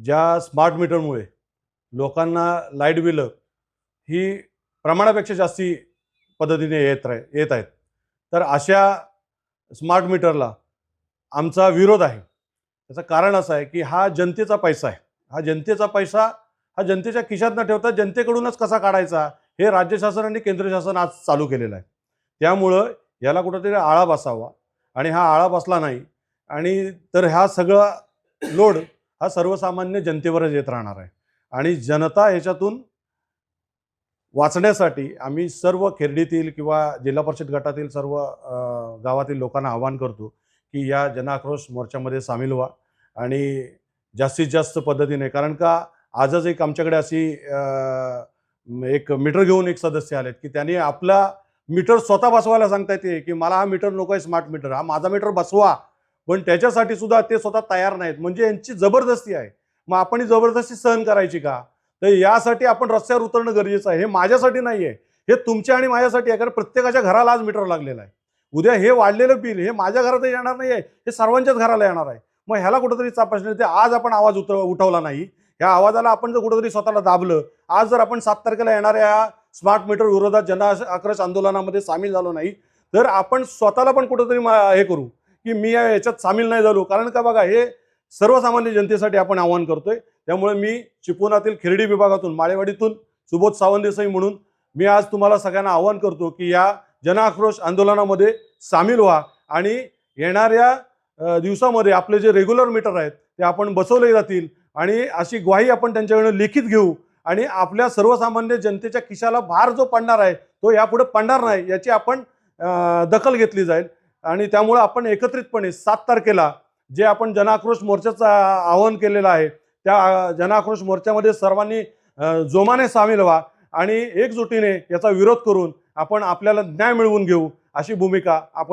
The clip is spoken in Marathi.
ज्या स्मार्ट मीटरमुळे लोकांना लाइट बिलं ही प्रमाणापेक्षा जास्ती पद्धतीने येत राह येत आहेत. तर अशा स्मार्ट मीटरला आमचा विरोध आहे. त्याचं कारण असं आहे की हा जनतेचा पैसा आहे. हा जनतेचा पैसा हा जनतेच्या खिशात न ठेवता जनतेकडूनच कसा काढायचा हे राज्य शासन आणि केंद्र शासन आज चालू केलेलं आहे. त्यामुळं याला कुठंतरी आळा बसावा. आणि हा आळा बसला नाही आणि तर हा सगळा लोड हा सर्वसामान्य जनतेवरच येत राहणार आहे. आणि जनता ह्याच्यातून वाचण्यासाठी आम्ही सर्व खेर्डीतील किंवा जिल्हा परिषद गटातील सर्व गावातील लोकांना आवाहन करतो की या जनआक्रोश मोर्चामध्ये सामील व्हा आणि जास्तीत जास्त पद्धतीने कारण का आजच एक आमच्याकडे अशी एक मीटर घेऊन एक सदस्य आलेत की त्यांनी आपला मीटर स्वतः बसवायला सांगता येते की मला हा मीटर नको आहे स्मार्ट मीटर. हा माझा मीटर बसवा. पण त्याच्यासाठी सुद्धा ते स्वतः तयार नाहीत. म्हणजे यांची जबरदस्ती आहे. मग आपण ही जबरदस्ती सहन करायची का? तर यासाठी आपण रस्त्यावर उतरणं गरजेचं आहे. हे माझ्यासाठी नाही आहे हे तुमच्या आणि माझ्यासाठी आहे. कारण प्रत्येकाच्या घराला आज मीटर लागलेलं आहे. उद्या हे वाढलेलं बिल हे माझ्या घरात येणार नाही आहे हे सर्वांच्याच घराला येणार आहे. मग ह्याला कुठंतरी चापासणी ते आज आपण आवाज उतर उठवला नाही. ह्या आवाजाला आपण जर कुठंतरी स्वतःला दाबलं आज जर आपण सात तारखेला येणाऱ्या स्मार्ट मीटर विरोधात जन आक्रोश आंदोलनामध्ये सामील झालो नाही तर आपण स्वतःला पण कुठंतरी हे करू. की मी या याच्यात सामील नाही झालो. कारण का बघा हे सर्वसामान्य जनतेसाठी आपण आवाहन करतोय. त्यामुळे मी चिपळुणातील खिरडी विभागातून माळेवाडीतून सुबोध सावंत देसाई म्हणून मी आज तुम्हाला सगळ्यांना आवाहन करतो की या जनआक्रोश आंदोलनामध्ये सामील व्हा आणि येणाऱ्या दिवसामध्ये आपले जे रेग्युलर मीटर आहेत ते आपण बसवले जातील आणि अशी ग्वाही आपण त्यांच्याकडून लिखित घेऊ आणि आपल्या सर्वसामान्य जनतेच्या खिशाला भार जो पडणार आहे तो यापुढे पडणार नाही याची आपण दखल घेतली जाईल. आणि त्यामुळं आपण एकत्रितपणे सात तारखेला जे आपण जनाक्रोश मोर्चाचं आवाहन केलेलं आहे त्या जनाक्रोश मोर्चामध्ये सर्वांनी जोमाने सामील व्हा आणि एकजुटीने याचा विरोध करून आपण आपल्याला न्याय मिळवून घेऊ अशी भूमिका आपण